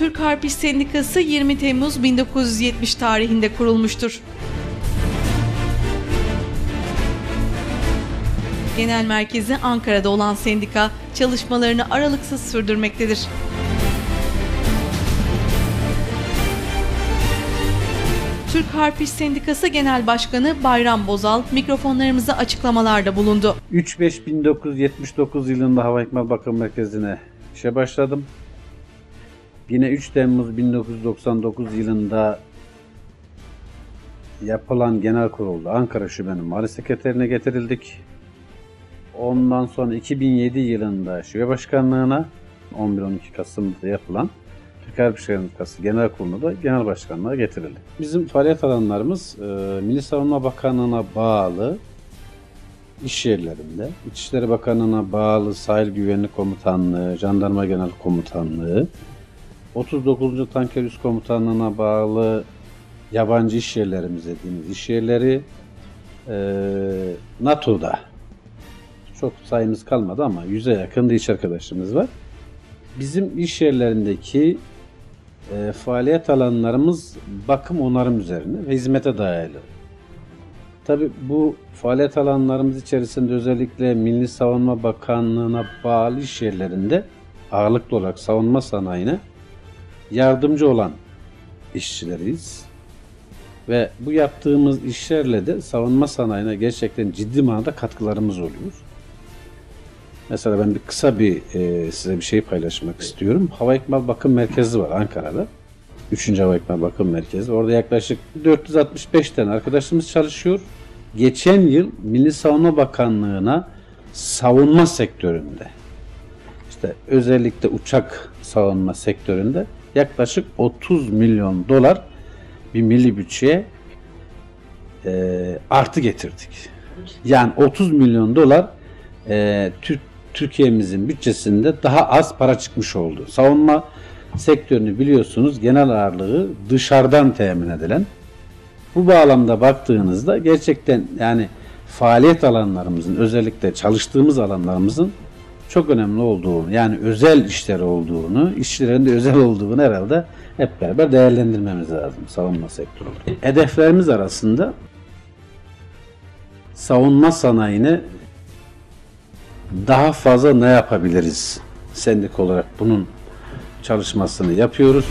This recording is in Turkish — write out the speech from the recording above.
Türk Harp İş Sendikası 20 Temmuz 1970 tarihinde kurulmuştur. Genel merkezi Ankara'da olan sendika çalışmalarını aralıksız sürdürmektedir. Türk Harp İş Sendikası Genel Başkanı Bayram Bozal mikrofonlarımıza açıklamalarda bulundu. 3-5-1979 yılında Hava İkmal Bakım Merkezi'ne işe başladım. Yine 3 Temmuz 1999 yılında yapılan genel kurulda Ankara Şube'nin mali sekreterine getirildik. Ondan sonra 2007 yılında şube başkanlığına 11-12 Kasım'da yapılan Türk Harp İş Sendikası Genel Kurulu'na da genel başkanlığa getirildi. Bizim faaliyet alanlarımız e, Milli Savunma Bakanlığı'na bağlı iş yerlerinde, İçişleri Bakanlığı'na bağlı Sahil Güvenlik Komutanlığı, Jandarma Genel Komutanlığı, 39. Tanker Üst Komutanlığı'na bağlı yabancı iş yerlerimiz dediğimiz iş yerleri, e, NATO'da çok sayımız kalmadı ama yüze yakın da iş arkadaşımız var. Bizim iş yerlerindeki e, faaliyet alanlarımız bakım onarım üzerine ve hizmete dayalı. Tabi bu faaliyet alanlarımız içerisinde özellikle Milli Savunma Bakanlığı'na bağlı iş yerlerinde ağırlıklı olarak savunma sanayine yardımcı olan işçileriyiz. Ve bu yaptığımız işlerle de savunma sanayine gerçekten ciddi manada katkılarımız oluyor. Mesela ben bir kısa bir e, size bir şey paylaşmak istiyorum. Hava İkmal Bakım Merkezi var Ankara'da. 3. Hava İkmal Bakım Merkezi. Orada yaklaşık 465 tane arkadaşımız çalışıyor. Geçen yıl Milli Savunma Bakanlığı'na savunma sektöründe işte özellikle uçak savunma sektöründe yaklaşık 30 milyon dolar bir milli bütçeye e, artı getirdik. Yani 30 milyon dolar e, Türk Türkiye'mizin bütçesinde daha az para çıkmış oldu. Savunma sektörünü biliyorsunuz genel ağırlığı dışarıdan temin edilen. Bu bağlamda baktığınızda gerçekten yani faaliyet alanlarımızın özellikle çalıştığımız alanlarımızın çok önemli olduğunu yani özel işleri olduğunu, işçilerin de özel olduğunu herhalde hep beraber değerlendirmemiz lazım savunma sektörü. Hedeflerimiz arasında savunma sanayine daha fazla ne yapabiliriz? Sendik olarak bunun çalışmasını yapıyoruz.